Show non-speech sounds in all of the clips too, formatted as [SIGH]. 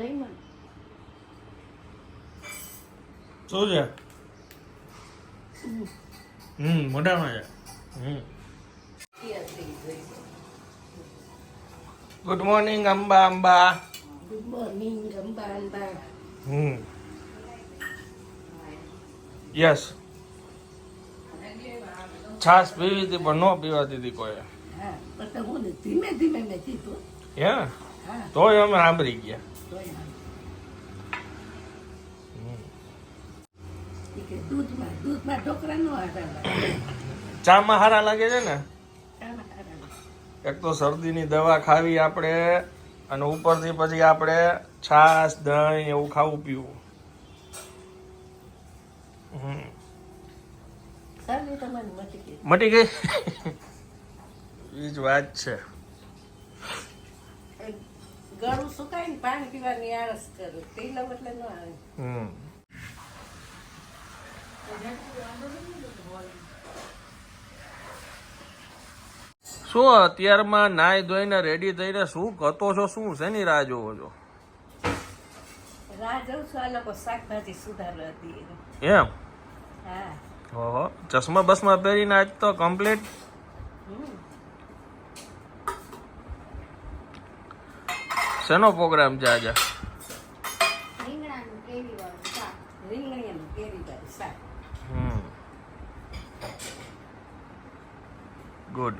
દહીંમાં શું છે? હમ મોઢામાં છે. હમ. Good morning Amba Amba. Good morning Amba Amba. હમ. યસ છાસ પીવી હતી પણ ન પીવાતી હતી કોઈ. હા પણ તો હું ધીમે ધીમે મેં કીધું. હે. તોય અમે સાંભળી ગયા. દૂધમાં દૂધમાં નો ચામાં હારા લાગે છે ને. એક તો શરદીની દવા ખાવી આપણે અને ઉપરથી પછી આપણે છાશ દહીં એવું ખાવું પીવું હમ. મટી ગઈ એ [LAUGHS] જ વાત છે ગળું સુકાય ને પાણી પીવાની આળસ કરું. લઉં એટલે ન આવે. શું અત્યારમાં નાઈ ધોઈને રેડી થઈને શું કરતો છો? શું શેની રાહ જોવો છો? રાહ જોઉં છું આ લોકો શાકભાજી સુધારવા દઈએ એમ? હા. ઓહો. ચશ્મા બસમાં પહેરીને આજ તો કમ્પ્લીટ હમ. શેનો પ્રોગ્રામ છે આજે? ગુડ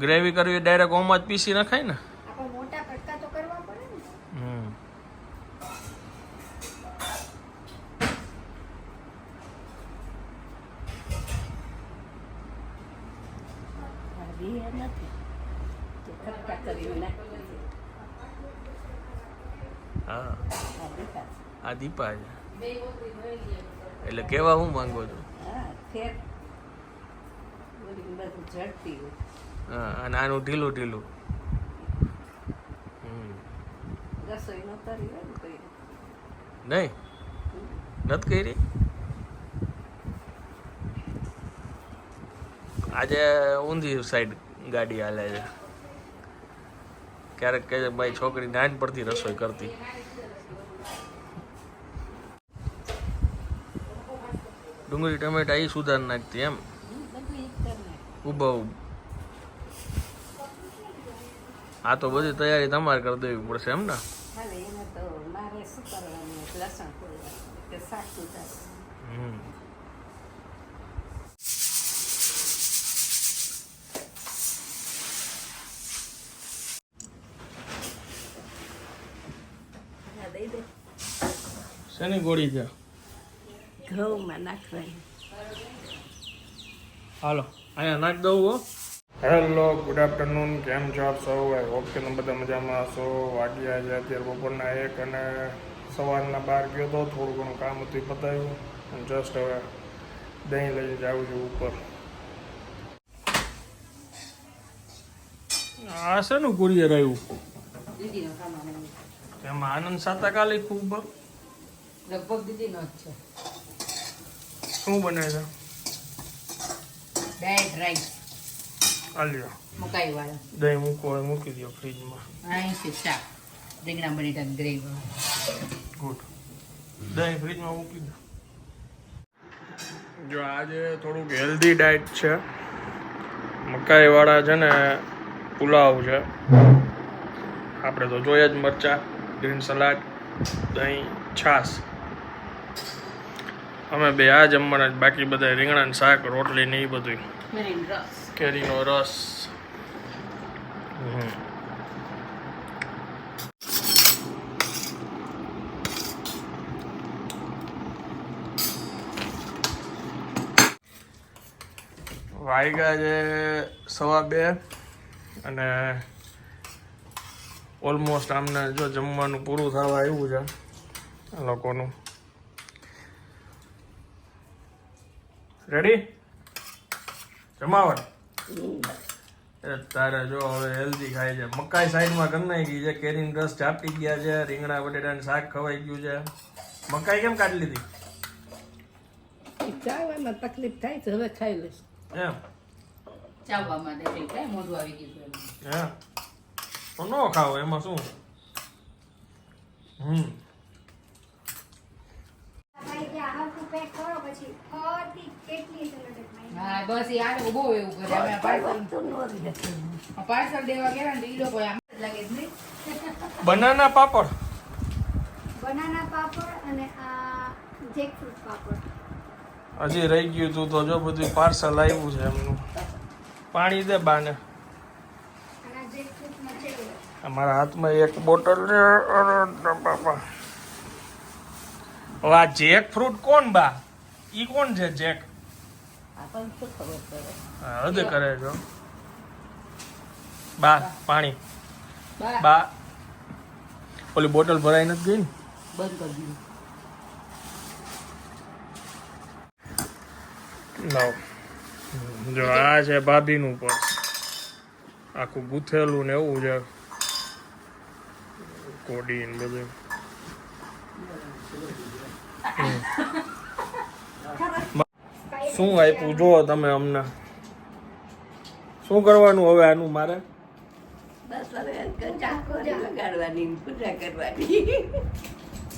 ગ્રેવી કરવી ડાયરેક્ટ ઓમાં જ પીસી નખાય ને આપણે મોટા કટકા તો કરવા પડે ને હમ આ બિયા નથી તો ખટકા કરીને નાખી દે. હા આ દેખાય. આ દીપા છે એટલે કેવા હું માંગો છો? હા આનું ઢીલું ઢીલું. નહીં? નથી કરી? આજે ઊંધી સાઈડ ગાડી હાલે છે. ક્યારેક કે ભાઈ છોકરી નાનપણથી પડતી રસોઈ કરતી. ડુંગળી ટમેટા એ સુધાર નાખતી એમ. ઊભા આ તો બધી તૈયારી તમારે કરી દેવી પડશે એમ ને? હમ. હા દઈ દે. શેની ગોળી છે? ઘઉંમાં નાખવાની. હાલો અહીંયા નાખ દઉં હો. હેલો ગુડ આફ્ટરનૂન કેમ છો આપ સૌ? આઈ હોપ કે તમે બધા મજામાં હશો. વાગ્યા છે અત્યારે બપોરના એક અને સવારના બાર ગયો તો થોડું ઘણું કામ હતું પતાવ્યું અને જસ્ટ હવે દહીં લઈને જાઉં છું ઉપર. આ શેનું કુરિયર આવ્યું? એમાં તેમાં આનંદ સાતા કાલે ખૂબ. લગભગ દીદીનો જ છે. શું બને છે? ડાયટ રાઈસ આલ્યો મકાઈ વાળો. દહીં મૂકો મૂકી દો ફ્રીજમાં અહીંથી શાક. રીંગણા બટેટા ગ્રેવી ગુડ દહીં ફ્રીજમાં મૂકી દો જો આજે થોડુંક હેલ્ધી ડાયટ છે. મકાઈવાળા છે ને પુલાવ છે. આપણે તો જોઈએ જ મરચા ગ્રીન સલાડ દહીં છાશ. અમે બે આ જમવાના જ બાકી બધા રીંગણાનું શાક રોટલી ને એ બધું કેરીનો રસ. હમ. વાગ્યા છે સવા બે અને ઓલમોસ્ટ આમને જો જમવાનું પૂરું થવા આવ્યું છે લોકોનું. રેડી જમાવટ. તારે જો હવે હેલ્ધી ખાય છે. મકાઈ સાઈડમાં કરી નાખી છે. કેરીન રસ ચાપી ગયા છે. રીંગણા બટેટાનું શાક ખવાઈ ગયું છે. મકાઈ કેમ કાઢી લીધી? ચાવવામાં તકલીફ થાય છે. હવે ખાઈ લઈશ. એમ. મોઢું આવી ગયું હતું તો ન ખાવ એમાં શું? હમ. ભાઈ ત્યાં હરખું પેક કરો પછી ફરતી કેટલી સલાડ ખાઈ હા બસ એ આને બહુ એવું કરે અમે પાર્સલ પાર્સલ દેવા ગયા ને તો લોકો આમ લાગે જ બનાના પાપડ. બનાના પાપડ અને આ જેકફ્રૂટ પાપડ. હજી રહી ગયું તું તો જો બધું પાર્સલ આવ્યું છે એમનું. પાણી દે બાને. અમારા હાથમાં એક બોટલ બાપા. હવે આ જેક ફ્રૂટ કોણ બા? ઈ કોણ છે જેક? આપણને શું ખબર પડે? હા, હદ કરે છો બા પાણી. બા. બા. ઓલી બોટલ ભરાઈ નથી ગઈ ને? બંધ કરી દીધું. લાવ. જો આ છે ભાભીનું પર્સ આખું ગૂંથેલું ને એવું છે. કોડી ને બધું. શું આપ્યું? જો તમે અમને. શું કરવાનું હવે આનું મારે?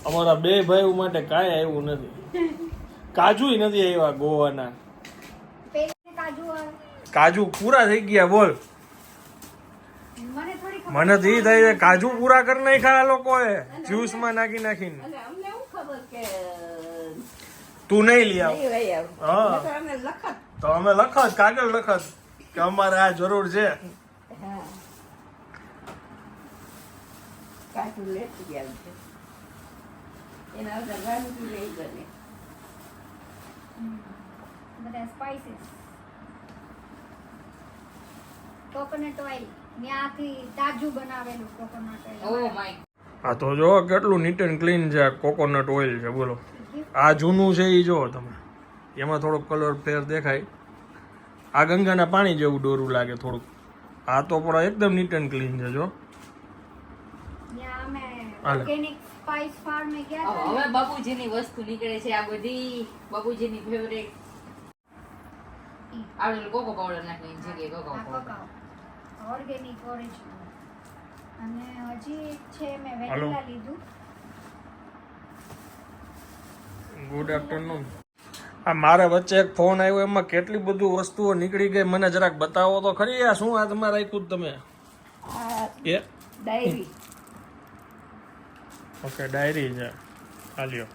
અમારા બે ભાઈઓ માટે કાંઈ આવ્યું નથી. કાજુય નથી આવ્યા ગોવાના. કાજુ પૂરા થઈ ગયા બોલ. મને તો ઈ થાય કાજુ પૂરા કરી નાખ્યા આ લોકોએ જ્યુસમાં નાખી નાખીને અને અમને શું ખબર કે તું નહીં લઈ આવ. હા. તો અમે લખત. કાગળ લખત કે અમારે આ જરૂર છે. કોકોનટ ઓઇલ ન્યાથી તાજું બનાવેલું કોકોનટ ઓ માય આ તો જો કેટલું નીટ એન્ડ ક્લીન છે કોકોનટ ઓઇલ છે બોલો. આ જૂનું છે એ જો તમે. એમાં થોડોક કલર ફેર દેખાય. આ ગંગાના પાણી જેવું ડોરું લાગે થોડુંક. આ તો પણ એકદમ નીટ એન્ડ ક્લીન છે જો. હવે બાપુજીની વસ્તુ નીકળે છે આ બધી. બાપુજીની ફેવરેટ આપણે કોકો પાવડર નાખીને જગ્યાએ કોકો પાવડર ઓર્ગેનિક ઓરિજિનલ અને હજી છે મેં વેનીલા લીધું. ગુડ આફ્ટરનૂન આ મારે વચ્ચે એક ફોન આવ્યો એમાં કેટલી બધું વસ્તુઓ નીકળી ગઈ મને જરાક બતાવો તો ખરી. આ શું આ તમારે રાખ્યું તમે? એ? ડાયરી. ઓકે ડાયરી છે. હાલ્યો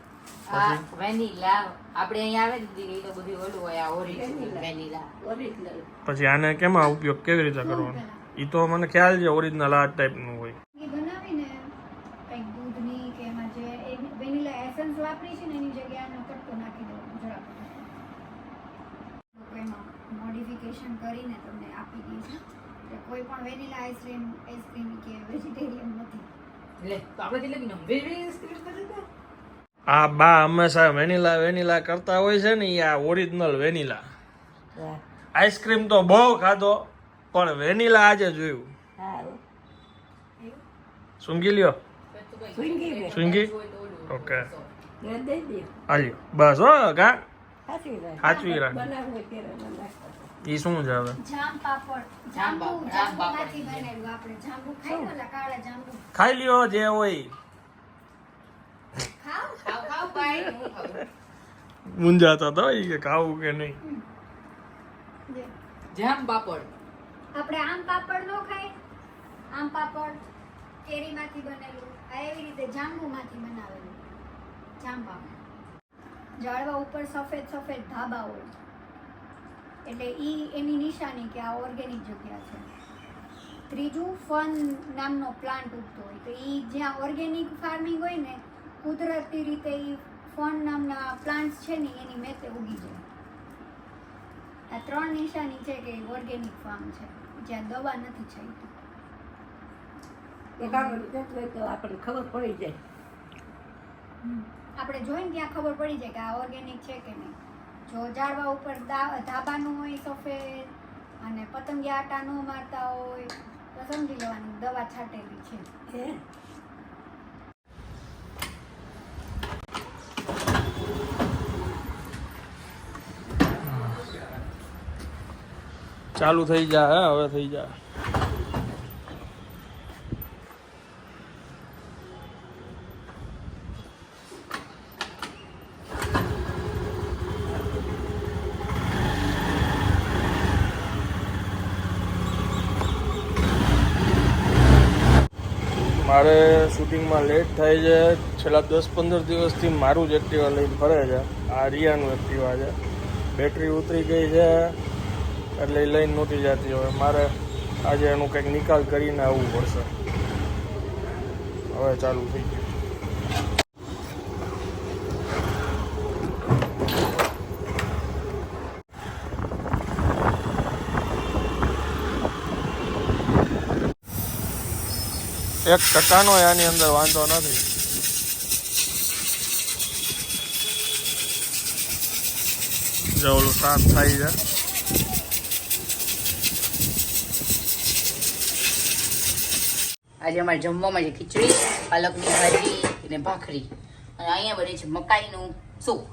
આ વેનીલા. આપણે અહીંયા આવે ને દીદી તો બધું ઓલું હોય આ ઓરિજિનલ વેનીલા. ઓરિજિનલ. પછી આને કેમાં ઉપયોગ કેવી રીતે કરવાનો? એ તો મને ખ્યાલ છે ઓરિજિનલ આ ટાઈપનું હોય એ બનાવીને કંઈક દૂધની કે એમાં જે વેનીલા એસન્સ વાપરી છે ને એની જગ્યાએ આનો કટકો નાખી દેવાનો જરાક લોકો એમાં મોડિફિકેશન કરીને તમને આપી દઈએ એટલે કોઈ પણ vanilla ice cream ice cream કે વેજીટેરિયન નથી. લે તો આપણે એટલે કે વેરી સ્ક્રીન કરી દે આ બા હંમેશા વેનીલા વેનીલા કરતા હોય છે ને આ ઓરિજિનલ વેનીલા. આઈસ્ક્રીમ તો બહુ ખાધો પણ વેનીલા આજે જોયું. સુંગી લ્યો. સુંગી ઓકે. ને હાલ્યો. બસ હો કા? સાચવી રાખ. એ શું છે હવે? જામ પાપડ. જામ જાંબુ પાપડ, જામ જાંબુમાંથી. બનેલું આપણે. જાંબુ ખાઈ ઓલા કાળા જાંબુ. ખાઈ લ્યો જે હોય. ખાવ? ખાવ ખાવ ભાઈ હું ખાવ મુંજાતા તો ઈ કે ખાવું કે નહીં. જામ પાપડ. આપણે આમ પાપડ નો ખાય. આમ પાપડ કેરીમાંથી બનેલું. આ એવી રીતે જાંબુમાંથી બનાવેલું. જામ પાપડ. ઝાડવા ઉપર સફેદ સફેદ ધાબા હોય. એટલે ઈ એની નિશાની કે આ ઓર્ગેનિક જગ્યા છે. ત્રીજું ફન નામનો પ્લાન્ટ ઉગતો હોય. તો ઈ જ્યાં ઓર્ગેનિક ફાર્મિંગ હોય ને કુદરતી રીતે ઈ ફન નામના પ્લાન્ટ્સ છે ને એની મેતે ઉગી જાય. આ ત્રણ નિશાની છે કે ઓર્ગેનિક ફાર્મ છે. જ્યાં દવા નથી છાંટી એ આપણને ખબર પડી જાય. આપણે જોઈને ત્યાં ખબર પડી જાય કે આ ઓર્ગેનિક છે કે નહીં. જો ઝાડવા ઉપર ધાબાનું હોય સફેદ અને પતંગિયા આટા ન મારતા હોય તો સમજી લેવાનું દવા છાંટેલી છે. ચાલુ થઈ જાય હે હવે થઈ જાય મારે શૂટિંગમાં લેટ થાય છે. છેલ્લા દસ પંદર દિવસથી મારું જ એક્ટિવા લઈને ફરે છે. આ રિયાનું એક્ટિવા છે. બેટરી ઉતરી ગઈ છે, એટલે એ લઈને નહોતી જતી. હવે મારે આજે એનું કંઈક નિકાલ કરીને આવવું પડશે. હવે ચાલુ થઈ ગયું. એક ટકાનો આની અંદર વાંધો નથી. જો ઓલું સાફ થાય છે. આજે અમારે જમવામાં છે ખીચડી પાલકની ભાજી અને ભાખરી. અને અહીંયા બને છે મકાઈનું સૂપ.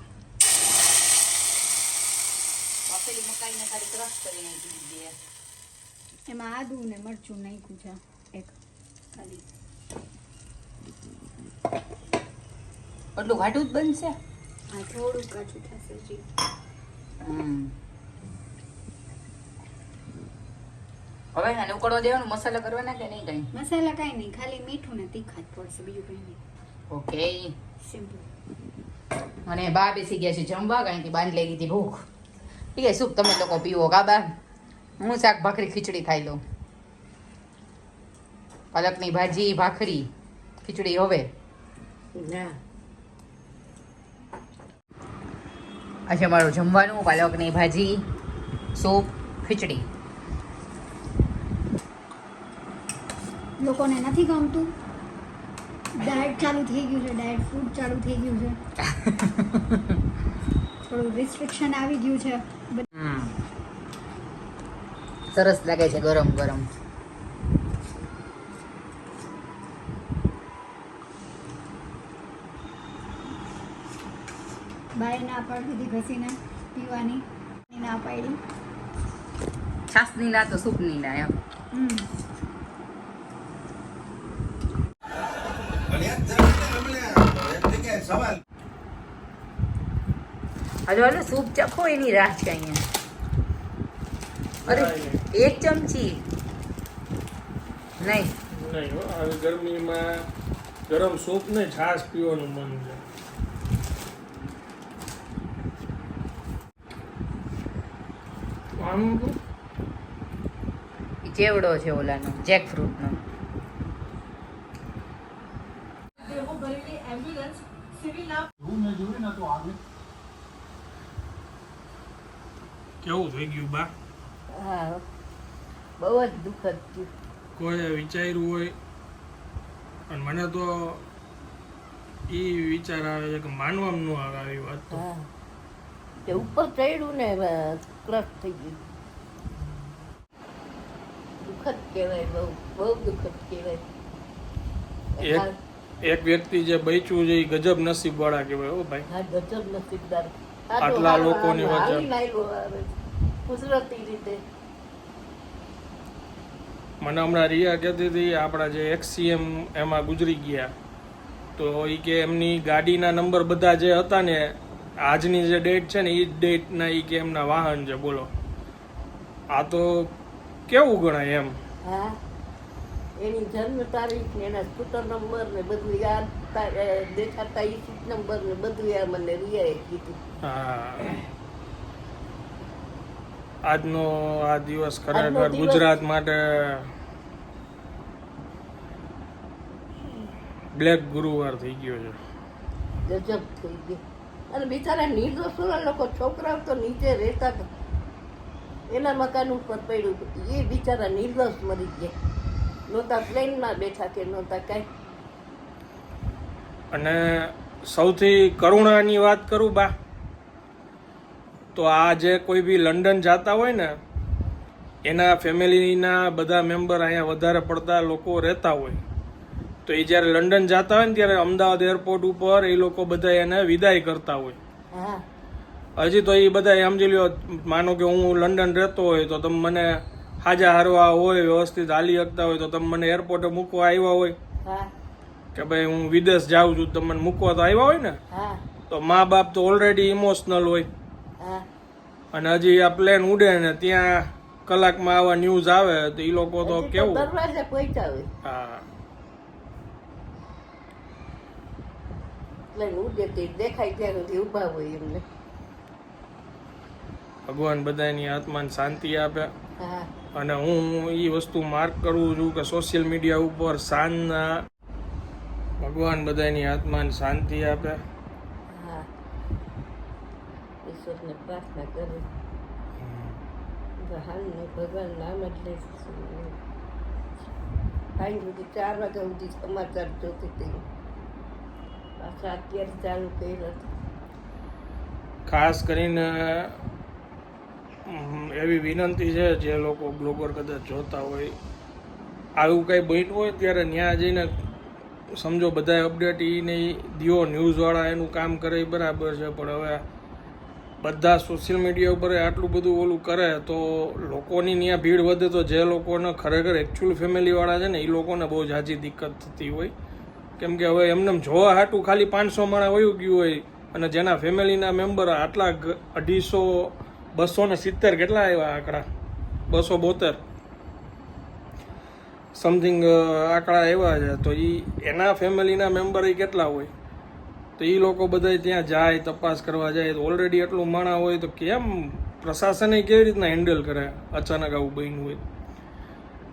બાફેલી મકાઈને ખાલી ક્રશ કરી નાખી દીધી એમાં આદુ ને મરચું નાખ્યું છે એક. એટલું ઘાટું જ બનશે? હા થોડું કાચું થશે જી. હવે એને ઉકળવા દેવાનું મસાલા કરવાના કે નહીં કઈ? મસાલા કઈ નહીં ખાલી મીઠું ને તીખા જ પડશે બીજું કઈ નહીં. ઓકે. સિમ્પલ અને બા બેસી ગયા છે જમવા કારણ કે બાંધ લઈ ગઈ હતી ભૂખ. ઠીક છે સૂપ તમે લોકો પીવો કા બા હું શાક ભાખરી ખીચડી ખાઈ લઉં. પાલકની ભાજી ભાખરી ખીચડી હવે. આજે મારું જમવાનું પાલકની ભાજી સૂપ ખીચડી. લોકોને નથી ગમતું. ડાયટ ચાલુ થઈ ગયું છે ડાયટ ફૂડ ચાલુ થઈ ગયું છે. થોડું રિસ્ટ્રિક્શન આવી ગયું છે. સરસ લાગે છે ગરમ ગરમ. બાય ના પાડી દીધી ઘસીને પીવાની ના પાડી. છાસની ના તો સૂપની ના એમ હજુ હાલો સૂપ ચખો એની રાહ છે અહીંયા. અરે એક ચમચી. નહીં. નહીં ગરમીમાં ગરમ સૂપ ને છાશ પીવાનું મન છે. ઈ ચેવડો છે ઓલાનો? જેક ફ્રૂટનો કેવું થઈ ગયું બા? હા બહુ જ દુઃખદ થયું. કોઈ વિચાર્યું હોય? અને મને તો એ વિચાર આવે છે કે માનવામાં ન આવે આવી વાત તો. તે ઉપર ચડ્યું ને ક્રશ થઈ ગયું. દુઃખદ કહેવાય બહુ બહુ દુઃખદ કહેવાય. એક એક વ્યક્તિ જે બચ્યું છે એ ગજબ નસીબ વાળા કહેવાય ઓ ભાઈ. હા ગજબ નસીબદાર. આટલા લોકોની વચ્ચે. કુદરતી રીતે. મને હમણાં રિયા કહેતી હતી આપણા જે એક્સીએમ એમાં ગુજરી ગયા. તો એ કે એમની ગાડીના નંબર બધા જે હતા ને આજની જે ડેટ છે ને એ ડેટના એ કે એમના વાહન છે બોલો. આ તો કેવું ગણાય એમ? હા. એની જન્મ તારીખ ને એના સ્કૂટર નંબર ને બધું યાદ દેખાતા એ સીટ નંબર ને બધું યાર મને રિયાએ કીધું. હા. આજનો આ દિવસ ખરેખર ગુજરાત માટે બ્લેક ગુરુવાર થઈ ગયો છે. ગજબ થઈ ગયું. અને બિચારા નિર્દોષોના લોકો છોકરાઓ તો નીચે રહેતા હતા એના મકાન ઉપર પડ્યું હતું. એ બિચારા નિર્દોષ મરી ગયા. નહોતા પ્લેનમાં બેઠા કે નહોતા કાંઈ. અને સૌથી કરુણાની વાત કરું બા, તો આ જે કોઈ બી લંડન જતા હોય ને, એના ફેમિલીના બધા મેમ્બર અહીંયા વધારે પડતા લોકો રહેતા હોય. તો એ જ્યારે લંડન જતા હોય ને ત્યારે અમદાવાદ એરપોર્ટ ઉપર એ લોકો બધા એને વિદાય કરતા હોય. હજી તો એ બધા સમજી લ્યો માનો કે હું લંડન રહેતો હોય તો તમે મને હાજા હારવા હોય વ્યવસ્થિત હાલી શકતા હોય તો તમે મને એરપોર્ટે મૂકવા આવ્યા હોય. કે ભાઈ હું વિદેશ જાઉં છું તમે મને મૂકવા તો આવ્યા હોય ને? તો મા બાપ તો ઓલરેડી ઇમોશનલ હોય. અને હજી આ પ્લેન ઉડે ને ત્યાં કલાકમાં આવા ન્યૂઝ આવે તો એ લોકો તો કેવું? હા. એટલે ઉડે તે દેખાય ત્યાં સુધી ઊભા હોય એમને. ભગવાન બધાની આત્માને શાંતિ આપે. હા. અને હું એ વસ્તુ માર્ક કરું છું કે સોશિયલ મીડિયા ઉપર સાંજના ભગવાન બધાની આત્માને શાંતિ આપે. હા. ઈશ્વરને પ્રાર્થના કરે. હાલને ભગવાન નામ જ લઈશું. સાંજ સુધી ચાર વાગ્યા સુધી સમાચાર જોતી હતી પાછા અત્યારે ચાલુ કર્યું ખાસ કરીને એવી વિનંતી છે જે લોકો બ્લોગર કદાચ જોતા હોય. આવું કંઈ બન્યું હોય ત્યારે ત્યાં જઈને સમજો બધા અપડેટ એ નહીં દિયો ન્યૂઝવાળા એનું કામ કરે બરાબર છે, પણ હવે બધા સોશિયલ મીડિયા ઉપર આટલું બધું ઓલું કરે તો લોકોની ત્યાં ભીડ વધે તો જે લોકોને ખરેખર એકચ્યુઅલ ફેમિલીવાળા છે ને એ લોકોને બહુ જાજી દિક્કત થતી હોય. કેમ કે હવે એમને જોવા હાટું ખાલી પાંચસો માણા વયું ગયું હોય અને જેના ફેમિલીના મેમ્બર આટલા અઢીસો, બસો ને સિત્તેર કેટલા આવ્યા આંકડા? બસો બોતેર. સમથિંગ આંકડા એવા છે. તો એ એના ફેમિલીના મેમ્બર એ કેટલા હોય? તો એ લોકો બધા ત્યાં જાય, તપાસ કરવા જાય. તો ઓલરેડી એટલું માણા હોય તો કેમ પ્રશાસને કેવી રીતના હેન્ડલ કરે? અચાનક આવું બન્યું હોય.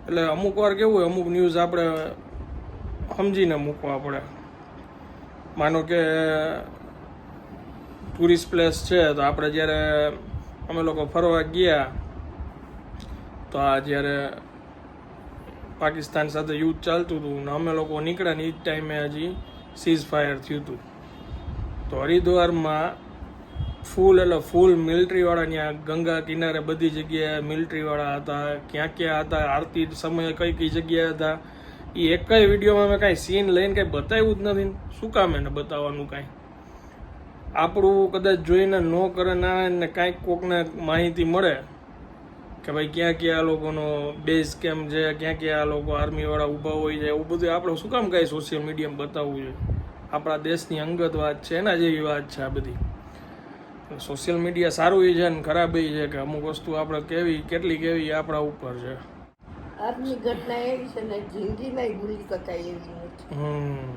એટલે અમુક વાર કેવું હોય, અમુક ન્યૂઝ આપણે સમજીને મૂકવા પડે. માનો કે ટુરિસ્ટ પ્લેસ છે, તો આપણે જ્યારે અમે લોકો ફરવા ગયા, તો આ જ્યારે પાકિસ્તાન સાથે યુદ્ધ ચાલતું હતું ને અમે લોકો નીકળ્યા ને એ જ ટાઈમે હજી સીઝ ફાયર થયું હતું. તો હરિદ્વારમાં ફૂલ એટલે ફૂલ મિલિટરીવાળા ત્યાં ગંગા કિનારે બધી જગ્યાએ મિલિટરીવાળા હતા ક્યાં ક્યાં હતા, આરતી સમયે કઈ કઈ જગ્યાએ હતા એ એક કઈ વિડીયોમાં મેં કાંઈ સીન લઈને કાંઈ બતાવ્યું જ નથી શું કામ એને બતાવવાનું કાંઈ? આપણું કદાચ જોઈને ન કરે ના એને કાંઈક કોકને માહિતી મળે કે ભાઈ ક્યાં ક્યાં આ લોકોનો બેઝ કેમ છે, ક્યાં ક્યાં આ લોકો આર્મીવાળા ઊભા હોય છે, એવું બધું આપણે શું કામ કાંઈ સોશિયલ મીડિયામાં બતાવવું જોઈએ? આપણા દેશની અંગત વાત છે, એના જેવી વાત છે આ બધી. સોશિયલ મીડિયા સારું એ છે ને ખરાબ એ છે કે અમુક વસ્તુ આપણે કેવી, કેટલી કેવી આપણા ઉપર છે. આજની ઘટના એવી છે ને જિંદગીમાં ભૂલી શકાય એવી નથી હમ.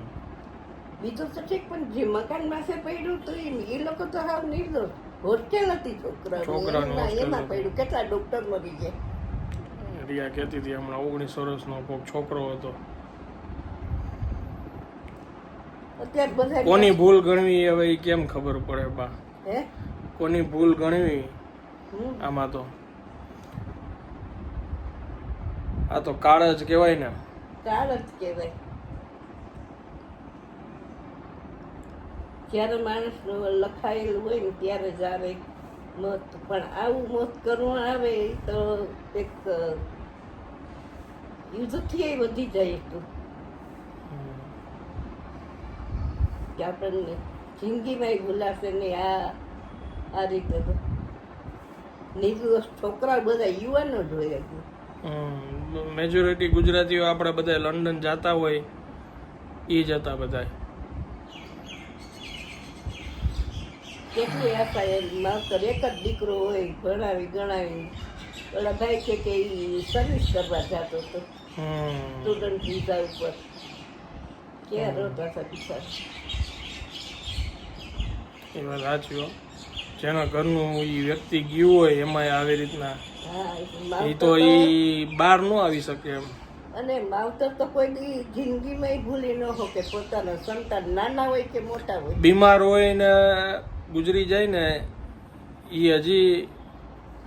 બીજું તો ઠીક પણ જે મકાન પાસે પડ્યું તો એ લોકો તો હાવ નિર્દોષ. હોસ્ટેલ હતી છોકરા એમાં પડ્યું. કેટલા ડોક્ટર મરી ગયા. રિયા કહેતી હતી હમણાં ઓગણીસ વર્ષનો કોઈક છોકરો હતો. અત્યારે બધા કોની ભૂલ ગણવી હવે કેમ ખબર પડે બા? હે? કોની ભૂલ ગણવી? આમાં તો. આ તો કાળ જ કહેવાય ને. કાળ જ કહેવાય. જ્યારે માણસ લખાયેલું હોય ને ત્યારે જ આવે મત. પણ આવું મત કરવું આવે તો એક યુદ્ધથી વધી જાય હતું કે આપણને જિંદગીમાં ભૂલાશે નહીં આ આ રીતે તો. નિર્દોષ છોકરા બધા યુવાનો જ હોય હજુ. મેજોરિટી ગુજરાતીઓ આપણે બધા લંડન જતા હોય એ જ હતા બધા કેટલી આશા માસ્તર માવતર એક જ દીકરો હોય ભણાવી ગણાવી. ઓલા ભાઈ છે કે એ સર્વિસ કરવા જતો હતો. સ્ટુડન્ટ વિઝા ઉપર. ક્યાં રોતા હતા બિચારા. એ વાત સાચી હો. જેના ઘરનું એ વ્યક્તિ ગયું હોય એમાં આવી રીતના એ તો તો એ બહાર ન આવી શકે એમ. અને માવતર તો કોઈ દી જિંદગીમાં ભૂલી ન હો કે પોતાના સંતાન નાના હોય કે મોટા હોય. બીમાર હોય ને ગુજરી જાય ને એ હજી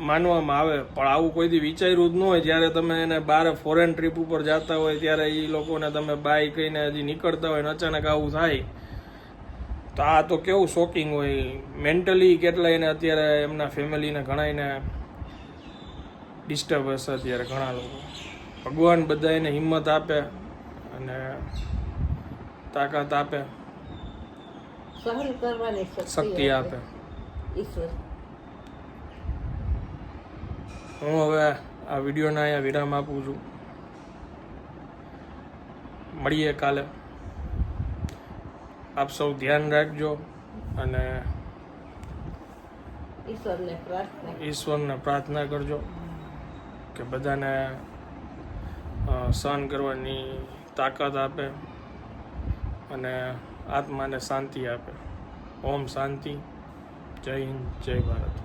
માનવામાં આવે. પણ આવું કોઈ દી વિચાર્યું જ ન હોય. જ્યારે તમે એને બહાર ફોરેન ટ્રીપ ઉપર જતા હોય ત્યારે એ લોકોને તમે બાય કહીને હજી નીકળતા હોય ને અચાનક આવું થાય. તો આ તો કેવું શોકિંગ હોય. મેન્ટલી કેટલા એને અત્યારે એમના ફેમિલીને ઘણા એને ડિસ્ટર્બ હશે અત્યારે ઘણા લોકો. ભગવાન બધા એને હિંમત આપે અને તાકાત આપે. શક્તિ આપે. હું હવે આ વિડીયોને અહીંયા વિરામ આપું છું. મળીએ કાલે. આપ સૌ ધ્યાન રાખજો અને ઈશ્વરને પ્રાર્થના ઈશ્વરને પ્રાર્થના કરજો. કે બધાને સહન કરવાની તાકાત આપે અને આત્માને શાંતિ આપે. ઓમ શાંતિ. જય હિન્દ, જય ભારત.